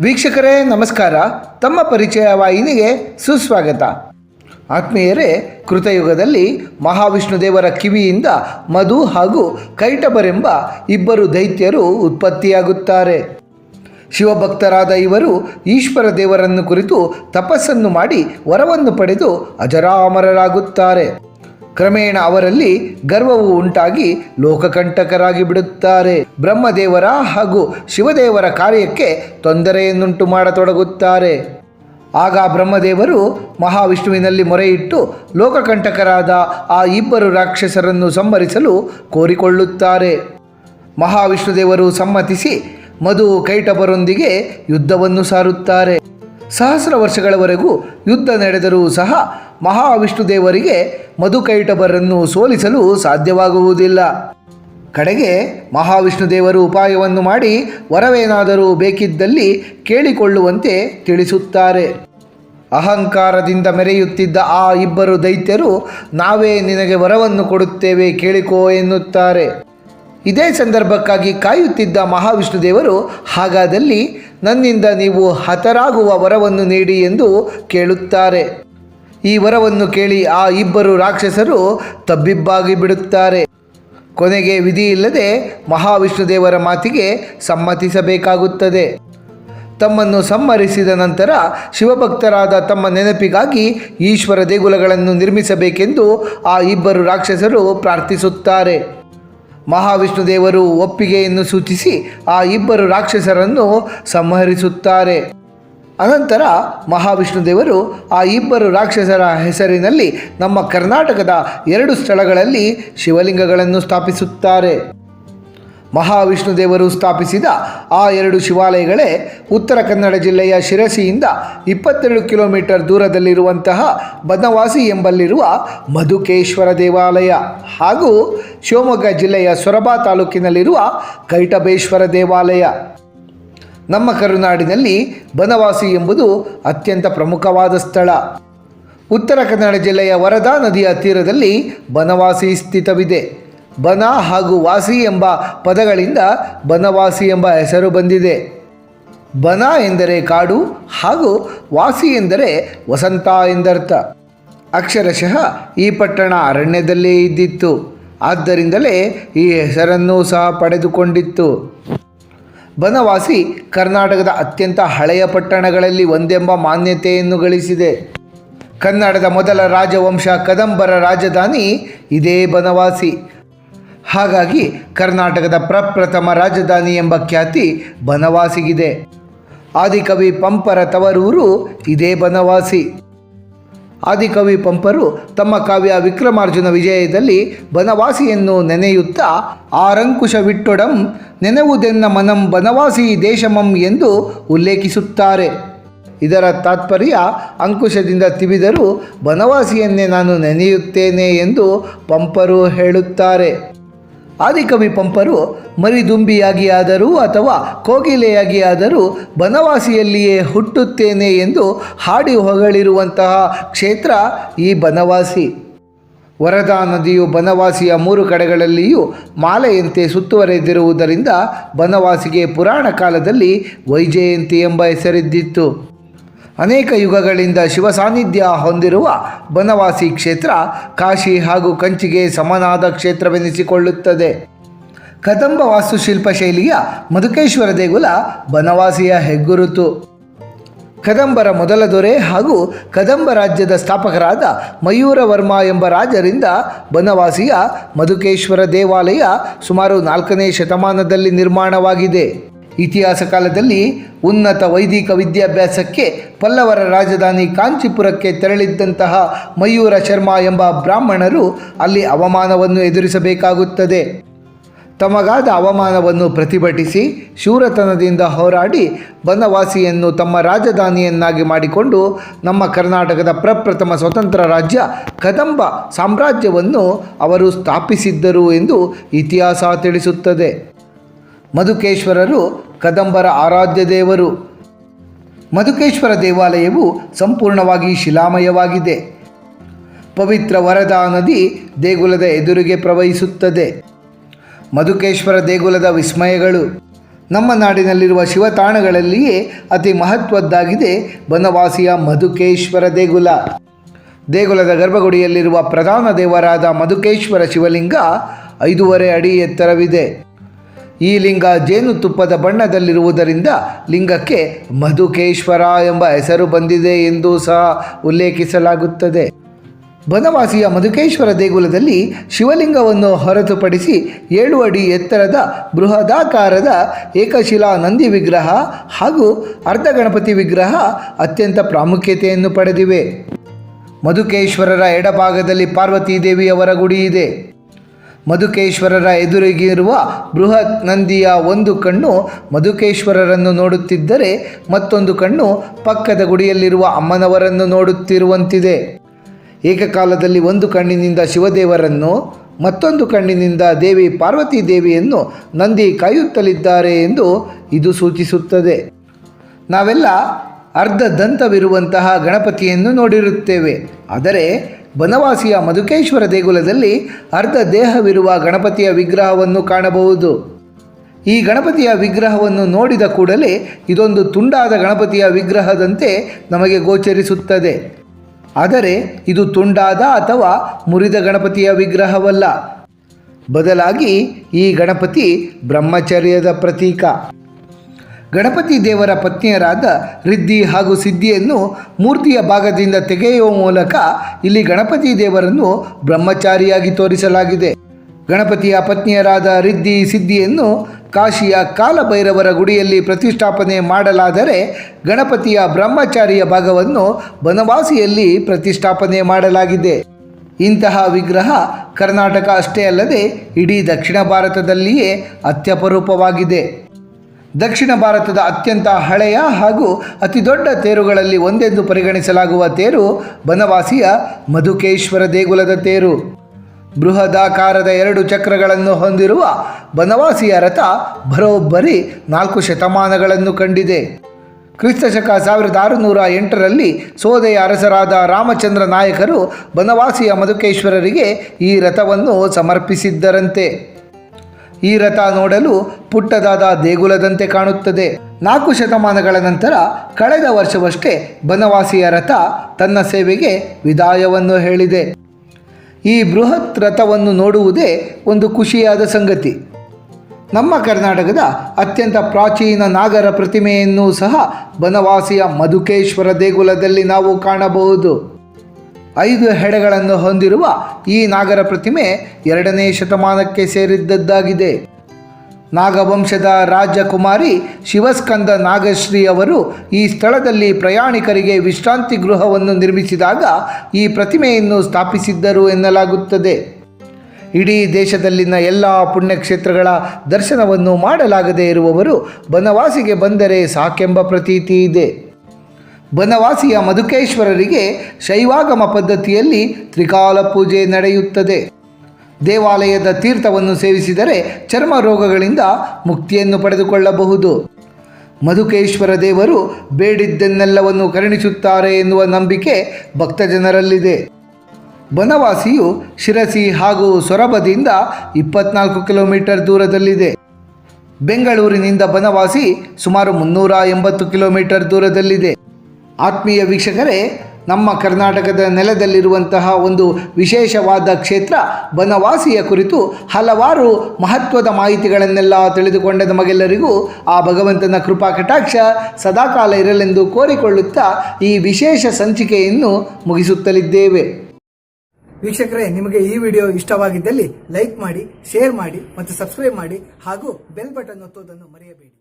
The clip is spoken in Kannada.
ವೀಕ್ಷಕರೇ, ನಮಸ್ಕಾರ. ತಮ್ಮ ಪರಿಚಯ ವಾಹಿನಿಗೆ ಸುಸ್ವಾಗತ. ಆತ್ಮೀಯರೇ, ಕೃತಯುಗದಲ್ಲಿ ಮಹಾವಿಷ್ಣು ದೇವರ ಕಿವಿಯಿಂದ ಮಧು ಹಾಗೂ ಕೈಟಬರೆಂಬ ಇಬ್ಬರು ದೈತ್ಯರು ಉತ್ಪತ್ತಿಯಾಗುತ್ತಾರೆ. ಶಿವಭಕ್ತರಾದ ಇವರು ಈಶ್ವರ ದೇವರನ್ನು ಕುರಿತು ತಪಸ್ಸನ್ನು ಮಾಡಿ ವರವನ್ನು ಪಡೆದು ಅಜರಾಮರರಾಗುತ್ತಾರೆ. ಕ್ರಮೇಣ ಅವರಲ್ಲಿ ಗರ್ವವು ಉಂಟಾಗಿ ಲೋಕಕಂಟಕರಾಗಿ ಬಿಡುತ್ತಾರೆ. ಬ್ರಹ್ಮದೇವರ ಹಾಗೂ ಶಿವದೇವರ ಕಾರ್ಯಕ್ಕೆ ತೊಂದರೆಯನ್ನುಂಟು ಮಾಡತೊಡಗುತ್ತಾರೆ. ಆಗ ಬ್ರಹ್ಮದೇವರು ಮಹಾವಿಷ್ಣುವಿನಲ್ಲಿ ಮೊರೆಯಿಟ್ಟು ಲೋಕಕಂಟಕರಾದ ಆ ಇಬ್ಬರು ರಾಕ್ಷಸರನ್ನು ಸಂಹರಿಸಲು ಕೋರಿಕೊಳ್ಳುತ್ತಾರೆ. ಮಹಾವಿಷ್ಣುದೇವರು ಸಮ್ಮತಿಸಿ ಮಧು ಕೈಟಬರೊಂದಿಗೆ ಯುದ್ಧವನ್ನು ಸಾರುತ್ತಾರೆ. ಸಹಸ್ರ ವರ್ಷಗಳವರೆಗೂ ಯುದ್ಧ ನಡೆದರೂ ಸಹ ಮಹಾವಿಷ್ಣುದೇವರಿಗೆ ಮಧುಕೈಟಬರನ್ನು ಸೋಲಿಸಲು ಸಾಧ್ಯವಾಗುವುದಿಲ್ಲ. ಕಡೆಗೆ ಮಹಾವಿಷ್ಣುದೇವರು ಉಪಾಯವನ್ನು ಮಾಡಿ ವರವೇನಾದರೂ ಬೇಕಿದ್ದಲ್ಲಿ ಕೇಳಿಕೊಳ್ಳುವಂತೆ ತಿಳಿಸುತ್ತಾರೆ. ಅಹಂಕಾರದಿಂದ ಮೆರೆಯುತ್ತಿದ್ದ ಆ ಇಬ್ಬರು ದೈತ್ಯರು, ನಾವೇ ನಿನಗೆ ವರವನ್ನು ಕೊಡುತ್ತೇವೆ ಕೇಳಿಕೋ ಎನ್ನುತ್ತಾರೆ. ಇದೇ ಸಂದರ್ಭಕ್ಕಾಗಿ ಕಾಯುತ್ತಿದ್ದ ಮಹಾವಿಷ್ಣು ದೇವರು ಹಾಗಾದಲ್ಲಿ ನನ್ನಿಂದ ನೀವು ಹತರಾಗುವ ವರವನ್ನು ನೀಡಿ ಎಂದು ಕೇಳುತ್ತಾರೆ. ಈ ವರವನ್ನು ಕೇಳಿ ಆ ಇಬ್ಬರು ರಾಕ್ಷಸರು ತಬ್ಬಿಬ್ಬಾಗಿ ಬಿಡುತ್ತಾರೆ. ಕೊನೆಗೆ ವಿಧಿಯಿಲ್ಲದೆ ಮಹಾವಿಷ್ಣುದೇವರ ಮಾತಿಗೆ ಸಮ್ಮತಿಸಬೇಕಾಗುತ್ತದೆ. ತಮ್ಮನ್ನು ಸಮ್ಮರಿಸಿದ ನಂತರ ಶಿವಭಕ್ತರಾದ ತಮ್ಮ ನೆನಪಿಗಾಗಿ ಈಶ್ವರ ದೇಗುಲಗಳನ್ನು ನಿರ್ಮಿಸಬೇಕೆಂದು ಆ ಇಬ್ಬರು ರಾಕ್ಷಸರು ಪ್ರಾರ್ಥಿಸುತ್ತಾರೆ. ಮಹಾವಿಷ್ಣುದೇವರು ಒಪ್ಪಿಗೆಯನ್ನು ಸೂಚಿಸಿ ಆ ಇಬ್ಬರು ರಾಕ್ಷಸರನ್ನು ಸಂಹರಿಸುತ್ತಾರೆ. ಅನಂತರ ಮಹಾವಿಷ್ಣು ದೇವರು ಆ ಇಬ್ಬರು ರಾಕ್ಷಸರ ಹೆಸರಿನಲ್ಲಿ ನಮ್ಮ ಕರ್ನಾಟಕದ ಎರಡು ಸ್ಥಳಗಳಲ್ಲಿ ಶಿವಲಿಂಗಗಳನ್ನು ಸ್ಥಾಪಿಸುತ್ತಾರೆ. ಮಹಾವಿಷ್ಣು ದೇವರು ಸ್ಥಾಪಿಸಿದ ಆ ಎರಡು ಶಿವಾಲಯಗಳೇ ಉತ್ತರ ಕನ್ನಡ ಜಿಲ್ಲೆಯ ಶಿರಸಿಯಿಂದ ಇಪ್ಪತ್ತೆರಡು ಕಿಲೋಮೀಟರ್ ದೂರದಲ್ಲಿರುವಂತಹ ಬನವಾಸಿ ಎಂಬಲ್ಲಿರುವ ಮಧುಕೇಶ್ವರ ದೇವಾಲಯ ಹಾಗೂ ಶಿವಮೊಗ್ಗ ಜಿಲ್ಲೆಯ ಸೊರಬ ತಾಲೂಕಿನಲ್ಲಿರುವ ಕೈಟಬೇಶ್ವರ ದೇವಾಲಯ. ನಮ್ಮ ಕರುನಾಡಿನಲ್ಲಿ ಬನವಾಸಿ ಎಂಬುದು ಅತ್ಯಂತ ಪ್ರಮುಖವಾದ ಸ್ಥಳ. ಉತ್ತರ ಕನ್ನಡ ಜಿಲ್ಲೆಯ ವರದಾ ನದಿಯ ತೀರದಲ್ಲಿ ಬನವಾಸಿ ಸ್ಥಿತವಿದೆ. ಬನ ಹಾಗೂ ವಾಸಿ ಎಂಬ ಪದಗಳಿಂದ ಬನವಾಸಿ ಎಂಬ ಹೆಸರು ಬಂದಿದೆ. ಬನ ಎಂದರೆ ಕಾಡು ಹಾಗೂ ವಾಸಿ ಎಂದರೆ ವಸಂತ ಎಂದರ್ಥ. ಅಕ್ಷರಶಃ ಈ ಪಟ್ಟಣ ಅರಣ್ಯದಲ್ಲೇ ಇದ್ದಿತ್ತು. ಆದ್ದರಿಂದಲೇ ಈ ಹೆಸರನ್ನು ಸಹ ಪಡೆದುಕೊಂಡಿತ್ತು. ಬನವಾಸಿ ಕರ್ನಾಟಕದ ಅತ್ಯಂತ ಹಳೆಯ ಪಟ್ಟಣಗಳಲ್ಲಿ ಒಂದೆಂಬ ಮಾನ್ಯತೆಯನ್ನು ಗಳಿಸಿದೆ. ಕನ್ನಡದ ಮೊದಲ ರಾಜವಂಶ ಕದಂಬರ ರಾಜಧಾನಿ ಇದೇ ಬನವಾಸಿ. ಹಾಗಾಗಿ ಕರ್ನಾಟಕದ ಪ್ರಪ್ರಥಮ ರಾಜಧಾನಿ ಎಂಬ ಖ್ಯಾತಿ ಬನವಾಸಿಗಿದೆ. ಆದಿಕವಿ ಪಂಪರ ತವರೂರು ಇದೇ ಬನವಾಸಿ. ಆದಿಕವಿ ಪಂಪರು ತಮ್ಮ ಕಾವ್ಯ ವಿಕ್ರಮಾರ್ಜುನ ವಿಜಯದಲ್ಲಿ ಬನವಾಸಿಯನ್ನು ನೆನೆಯುತ್ತಾ ಆರಂಕುಶವಿಟ್ಟೊಡಂ ನೆನೆವುದೆನ್ನ ಮನಂ ಬನವಾಸಿ ದೇಶಮಂ ಎಂದು ಉಲ್ಲೇಖಿಸುತ್ತಾರೆ. ಇದರ ತಾತ್ಪರ್ಯ, ಅಂಕುಶದಿಂದ ತಿವಿದರೂ ಬನವಾಸಿಯನ್ನೇ ನಾನು ನೆನೆಯುತ್ತೇನೆ ಎಂದು ಪಂಪರು ಹೇಳುತ್ತಾರೆ. ಆದಿಕವಿ ಪಂಪರು ಮರಿದುಂಬಿಯಾಗಿ ಆದರೂ ಅಥವಾ ಕೋಗಿಲೆಯಾಗಿ ಆದರೂ ಬನವಾಸಿಯಲ್ಲಿಯೇ ಹುಟ್ಟುತ್ತೇನೆ ಎಂದು ಹಾಡಿ ಹೊಗಳಿರುವಂತಹ ಕ್ಷೇತ್ರ ಈ ಬನವಾಸಿ. ವರದಾ ನದಿಯು ಬನವಾಸಿಯ ಮೂರು ಕಡೆಗಳಲ್ಲಿಯೂ ಮಾಲೆಯಂತೆ ಸುತ್ತುವರೆದಿರುವುದರಿಂದ ಬನವಾಸಿಗೆ ಪುರಾಣ ಕಾಲದಲ್ಲಿ ವೈಜಯಂತಿ ಎಂಬ ಹೆಸರಿದ್ದಿತ್ತು. ಅನೇಕ ಯುಗಗಳಿಂದ ಶಿವ ಸಾನ್ನಿಧ್ಯ ಹೊಂದಿರುವ ಬನವಾಸಿ ಕ್ಷೇತ್ರ ಕಾಶಿ ಹಾಗೂ ಕಂಚಿಗೆ ಸಮನಾದ ಕ್ಷೇತ್ರವೆನಿಸಿಕೊಳ್ಳುತ್ತದೆ. ಕದಂಬ ವಾಸ್ತುಶಿಲ್ಪ ಶೈಲಿಯ ಮಧುಕೇಶ್ವರ ದೇಗುಲ ಬನವಾಸಿಯ ಹೆಗ್ಗುರುತು. ಕದಂಬರ ಮೊದಲ ದೊರೆ ಹಾಗೂ ಕದಂಬ ರಾಜ್ಯದ ಸ್ಥಾಪಕರಾದ ಮಯೂರವರ್ಮ ಎಂಬ ರಾಜರಿಂದ ಬನವಾಸಿಯ ಮಧುಕೇಶ್ವರ ದೇವಾಲಯ ಸುಮಾರು ನಾಲ್ಕನೇ ಶತಮಾನದಲ್ಲಿ ನಿರ್ಮಾಣವಾಗಿದೆ. ಇತಿಹಾಸ ಕಾಲದಲ್ಲಿ ಉನ್ನತ ವೈದಿಕ ವಿದ್ಯಾಭ್ಯಾಸಕ್ಕೆ ಪಲ್ಲವರ ರಾಜಧಾನಿ ಕಾಂಚೀಪುರಕ್ಕೆ ತೆರಳಿದ್ದಂತಹ ಮಯೂರ ಶರ್ಮ ಎಂಬ ಬ್ರಾಹ್ಮಣರು ಅಲ್ಲಿ ಅವಮಾನವನ್ನು ಎದುರಿಸಬೇಕಾಗುತ್ತದೆ. ತಮಗಾದ ಅವಮಾನವನ್ನು ಪ್ರತಿಭಟಿಸಿ ಶೂರತನದಿಂದ ಹೋರಾಡಿ ಬನವಾಸಿಯನ್ನು ತಮ್ಮ ರಾಜಧಾನಿಯನ್ನಾಗಿ ಮಾಡಿಕೊಂಡು ನಮ್ಮ ಕರ್ನಾಟಕದ ಪ್ರಪ್ರಥಮ ಸ್ವತಂತ್ರ ರಾಜ್ಯ ಕದಂಬ ಸಾಮ್ರಾಜ್ಯವನ್ನು ಅವರು ಸ್ಥಾಪಿಸಿದ್ದರು ಎಂದು ಇತಿಹಾಸ ತಿಳಿಸುತ್ತದೆ. ಮಧುಕೇಶ್ವರರು ಕದಂಬರ ಆರಾಧ್ಯ ದೇವರು. ಮಧುಕೇಶ್ವರ ದೇವಾಲಯವು ಸಂಪೂರ್ಣವಾಗಿ ಶಿಲಾಮಯವಾಗಿದೆ. ಪವಿತ್ರ ವರದಾ ನದಿ ದೇಗುಲದ ಎದುರಿಗೆ ಪ್ರವಹಿಸುತ್ತದೆ. ಮಧುಕೇಶ್ವರ ದೇಗುಲದ ವಿಸ್ಮಯಗಳು. ನಮ್ಮ ನಾಡಿನಲ್ಲಿರುವ ಶಿವತಾಣಗಳಲ್ಲಿಯೇ ಅತಿ ಮಹತ್ವದ್ದಾಗಿದೆ ಬನವಾಸಿಯ ಮಧುಕೇಶ್ವರ ದೇಗುಲ. ದೇಗುಲದ ಗರ್ಭಗುಡಿಯಲ್ಲಿರುವ ಪ್ರಧಾನ ದೇವರಾದ ಮಧುಕೇಶ್ವರ ಶಿವಲಿಂಗ ಐದೂವರೆ ಅಡಿ ಎತ್ತರವಿದೆ. ಈ ಲಿಂಗ ಜೇನುತುಪ್ಪದ ಬಣ್ಣದಲ್ಲಿರುವುದರಿಂದ ಲಿಂಗಕ್ಕೆ ಮಧುಕೇಶ್ವರ ಎಂಬ ಹೆಸರು ಬಂದಿದೆ ಎಂದು ಸಹ ಉಲ್ಲೇಖಿಸಲಾಗುತ್ತದೆ. ಬನವಾಸಿಯ ಮಧುಕೇಶ್ವರ ದೇಗುಲದಲ್ಲಿ ಶಿವಲಿಂಗವನ್ನು ಹೊರತುಪಡಿಸಿ ಏಳು ಅಡಿ ಎತ್ತರದ ಬೃಹದಾಕಾರದ ಏಕಶಿಲಾ ನಂದಿ ವಿಗ್ರಹ ಹಾಗೂ ಅರ್ಧ ಗಣಪತಿ ವಿಗ್ರಹ ಅತ್ಯಂತ ಪ್ರಾಮುಖ್ಯತೆಯನ್ನು ಪಡೆದಿವೆ. ಮಧುಕೇಶ್ವರರ ಎಡಭಾಗದಲ್ಲಿ ಪಾರ್ವತೀದೇವಿಯವರ ಗುಡಿ ಇದೆ. ಮಧುಕೇಶ್ವರರ ಎದುರಿಗಿರುವ ಬೃಹತ್ ನಂದಿಯ ಒಂದು ಕಣ್ಣು ಮಧುಕೇಶ್ವರರನ್ನು ನೋಡುತ್ತಿದ್ದರೆ ಮತ್ತೊಂದು ಕಣ್ಣು ಪಕ್ಕದ ಗುಡಿಯಲ್ಲಿರುವ ಅಮ್ಮನವರನ್ನು ನೋಡುತ್ತಿರುವಂತಿದೆ. ಏಕಕಾಲದಲ್ಲಿ ಒಂದು ಕಣ್ಣಿನಿಂದ ಶಿವದೇವರನ್ನು, ಮತ್ತೊಂದು ಕಣ್ಣಿನಿಂದ ದೇವಿ ಪಾರ್ವತಿ ದೇವಿಯನ್ನು ನಂದಿ ಕಾಯುತ್ತಲಿದ್ದಾರೆ ಎಂದು ಇದು ಸೂಚಿಸುತ್ತದೆ. ನಾವೆಲ್ಲ ಅರ್ಧ ದಂತವಿರುವಂತಹ ಗಣಪತಿಯನ್ನು ನೋಡಿರುತ್ತೇವೆ. ಆದರೆ ಬನವಾಸಿಯ ಮಧುಕೇಶ್ವರ ದೇಗುಲದಲ್ಲಿ ಅರ್ಧ ದೇಹವಿರುವ ಗಣಪತಿಯ ವಿಗ್ರಹವನ್ನು ಕಾಣಬಹುದು. ಈ ಗಣಪತಿಯ ವಿಗ್ರಹವನ್ನು ನೋಡಿದ ಕೂಡಲೇ ಇದೊಂದು ತುಂಡಾದ ಗಣಪತಿಯ ವಿಗ್ರಹದಂತೆ ನಮಗೆ ಗೋಚರಿಸುತ್ತದೆ. ಆದರೆ ಇದು ತುಂಡಾದ ಅಥವಾ ಮುರಿದ ಗಣಪತಿಯ ವಿಗ್ರಹವಲ್ಲ. ಬದಲಾಗಿ ಈ ಗಣಪತಿ ಬ್ರಹ್ಮಚರ್ಯದ ಪ್ರತೀಕ. ಗಣಪತಿ ದೇವರ ಪತ್ನಿಯರಾದ ರಿದ್ದಿ ಹಾಗೂ ಸಿದ್ಧಿಯನ್ನು ಮೂರ್ತಿಯ ಭಾಗದಿಂದ ತೆಗೆಯುವ ಮೂಲಕ ಇಲ್ಲಿ ಗಣಪತಿ ದೇವರನ್ನು ಬ್ರಹ್ಮಚಾರಿಯಾಗಿ ತೋರಿಸಲಾಗಿದೆ. ಗಣಪತಿಯ ಪತ್ನಿಯರಾದ ರಿದ್ದಿ ಸಿದ್ಧಿಯನ್ನು ಕಾಶಿಯ ಕಾಲಭೈರವರ ಗುಡಿಯಲ್ಲಿ ಪ್ರತಿಷ್ಠಾಪನೆ ಮಾಡಲಾದರೆ ಗಣಪತಿಯ ಬ್ರಹ್ಮಚಾರಿಯ ಭಾಗವನ್ನು ಬನವಾಸಿಯಲ್ಲಿ ಪ್ರತಿಷ್ಠಾಪನೆ ಮಾಡಲಾಗಿದೆ. ಇಂತಹ ವಿಗ್ರಹ ಕರ್ನಾಟಕ ಅಷ್ಟೇ ಅಲ್ಲದೆ ಇಡೀ ದಕ್ಷಿಣ ಭಾರತದಲ್ಲಿಯೇ ಅತ್ಯಪರೂಪವಾಗಿದೆ. ದಕ್ಷಿಣ ಭಾರತದ ಅತ್ಯಂತ ಹಳೆಯ ಹಾಗೂ ಅತಿ ದೊಡ್ಡ ತೇರುಗಳಲ್ಲಿ ಒಂದೆಂದು ಪರಿಗಣಿಸಲಾಗುವ ತೇರು ಬನವಾಸಿಯ ಮಧುಕೇಶ್ವರ ದೇಗುಲದ ತೇರು. ಬೃಹದಾಕಾರದ ಎರಡು ಚಕ್ರಗಳನ್ನು ಹೊಂದಿರುವ ಬನವಾಸಿಯ ರಥ ಬರೋಬ್ಬರಿ ನಾಲ್ಕು ಶತಮಾನಗಳನ್ನು ಕಂಡಿದೆ. ಕ್ರಿಸ್ತಶಕ ಸಾವಿರದ ಆರುನೂರ ಎಂಟರಲ್ಲಿ ಸೋದೆಯ ಅರಸರಾದ ರಾಮಚಂದ್ರ ನಾಯಕರು ಬನವಾಸಿಯ ಮಧುಕೇಶ್ವರರಿಗೆ ಈ ರಥವನ್ನು ಸಮರ್ಪಿಸಿದ್ದರಂತೆ. ಈ ರಥ ನೋಡಲು ಪುಟ್ಟದಾದ ದೇಗುಲದಂತೆ ಕಾಣುತ್ತದೆ. ನಾಲ್ಕು ಶತಮಾನಗಳ ನಂತರ ಕಳೆದ ವರ್ಷವಷ್ಟೇ ಬನವಾಸಿಯ ರಥ ತನ್ನ ಸೇವೆಗೆ ವಿದಾಯವನ್ನು ಹೇಳಿದೆ. ಈ ಬೃಹತ್ ರಥವನ್ನು ನೋಡುವುದೇ ಒಂದು ಖುಷಿಯಾದ ಸಂಗತಿ. ನಮ್ಮ ಕರ್ನಾಟಕದ ಅತ್ಯಂತ ಪ್ರಾಚೀನ ನಾಗರ ಪ್ರತಿಮೆಯನ್ನು ಸಹ ಬನವಾಸಿಯ ಮಧುಕೇಶ್ವರ ದೇಗುಲದಲ್ಲಿ ನಾವು ಕಾಣಬಹುದು. ಐದು ಹೆಡೆಗಳನ್ನು ಹೊಂದಿರುವ ಈ ನಾಗರ ಪ್ರತಿಮೆ ಎರಡನೇ ಶತಮಾನಕ್ಕೆ ಸೇರಿದ್ದದ್ದಾಗಿದೆ. ನಾಗವಂಶದ ರಾಜಕುಮಾರಿ ಶಿವಸ್ಕಂದ ನಾಗಶ್ರೀ ಅವರು ಈ ಸ್ಥಳದಲ್ಲಿ ಪ್ರಯಾಣಿಕರಿಗೆ ವಿಶ್ರಾಂತಿ ಗೃಹವನ್ನು ನಿರ್ಮಿಸಿದಾಗ ಈ ಪ್ರತಿಮೆಯನ್ನು ಸ್ಥಾಪಿಸಿದ್ದರು ಎನ್ನಲಾಗುತ್ತದೆ. ಇಡೀ ದೇಶದಲ್ಲಿನ ಎಲ್ಲ ಪುಣ್ಯಕ್ಷೇತ್ರಗಳ ದರ್ಶನವನ್ನು ಮಾಡಲಾಗದೇ ಇರುವವರು ಬನವಾಸಿಗೆ ಬಂದರೆ ಸಾಕೆಂಬ ಪ್ರತೀತಿ ಇದೆ. ಬನವಾಸಿಯ ಮಧುಕೇಶ್ವರರಿಗೆ ಶೈವಾಗಮ ಪದ್ಧತಿಯಲ್ಲಿ ತ್ರಿಕಾಲ ಪೂಜೆ ನಡೆಯುತ್ತದೆ. ದೇವಾಲಯದ ತೀರ್ಥವನ್ನು ಸೇವಿಸಿದರೆ ಚರ್ಮ ರೋಗಗಳಿಂದ ಮುಕ್ತಿಯನ್ನು ಪಡೆದುಕೊಳ್ಳಬಹುದು. ಮಧುಕೇಶ್ವರ ದೇವರು ಬೇಡಿದ್ದನ್ನೆಲ್ಲವನ್ನು ಕರುಣಿಸುತ್ತಾರೆ ಎನ್ನುವ ನಂಬಿಕೆ ಭಕ್ತಜನರಲ್ಲಿದೆ. ಬನವಾಸಿಯು ಶಿರಸಿ ಹಾಗೂ ಸೊರಬದಿಂದ ಇಪ್ಪತ್ನಾಲ್ಕು ಕಿಲೋಮೀಟರ್ ದೂರದಲ್ಲಿದೆ. ಬೆಂಗಳೂರಿನಿಂದ ಬನವಾಸಿ ಸುಮಾರು ಮುನ್ನೂರ ಎಂಬತ್ತು ಕಿಲೋಮೀಟರ್ ದೂರದಲ್ಲಿದೆ. ಆತ್ಮೀಯ ವೀಕ್ಷಕರೇ, ನಮ್ಮ ಕರ್ನಾಟಕದ ನೆಲದಲ್ಲಿರುವಂತಹ ಒಂದು ವಿಶೇಷವಾದ ಕ್ಷೇತ್ರ ಬನವಾಸಿಯ ಕುರಿತು ಹಲವಾರು ಮಹತ್ವದ ಮಾಹಿತಿಗಳನ್ನೆಲ್ಲ ತಿಳಿದುಕೊಂಡ ನಮಗೆಲ್ಲರಿಗೂ ಆ ಭಗವಂತನ ಕೃಪಾ ಕಟಾಕ್ಷ ಸದಾಕಾಲ ಇರಲೆಂದು ಕೋರಿಕೊಳ್ಳುತ್ತಾ ಈ ವಿಶೇಷ ಸಂಚಿಕೆಯನ್ನು ಮುಗಿಸುತ್ತಲಿದ್ದೇವೆ. ವೀಕ್ಷಕರೇ, ನಿಮಗೆ ಈ ವಿಡಿಯೋ ಇಷ್ಟವಾಗಿದ್ದಲ್ಲಿ ಲೈಕ್ ಮಾಡಿ, ಶೇರ್ ಮಾಡಿ ಮತ್ತು ಸಬ್ಸ್ಕ್ರೈಬ್ ಮಾಡಿ ಹಾಗೂ ಬೆಲ್ ಬಟನ್ ಒತ್ತುವುದನ್ನು ಮರೆಯಬೇಡಿ.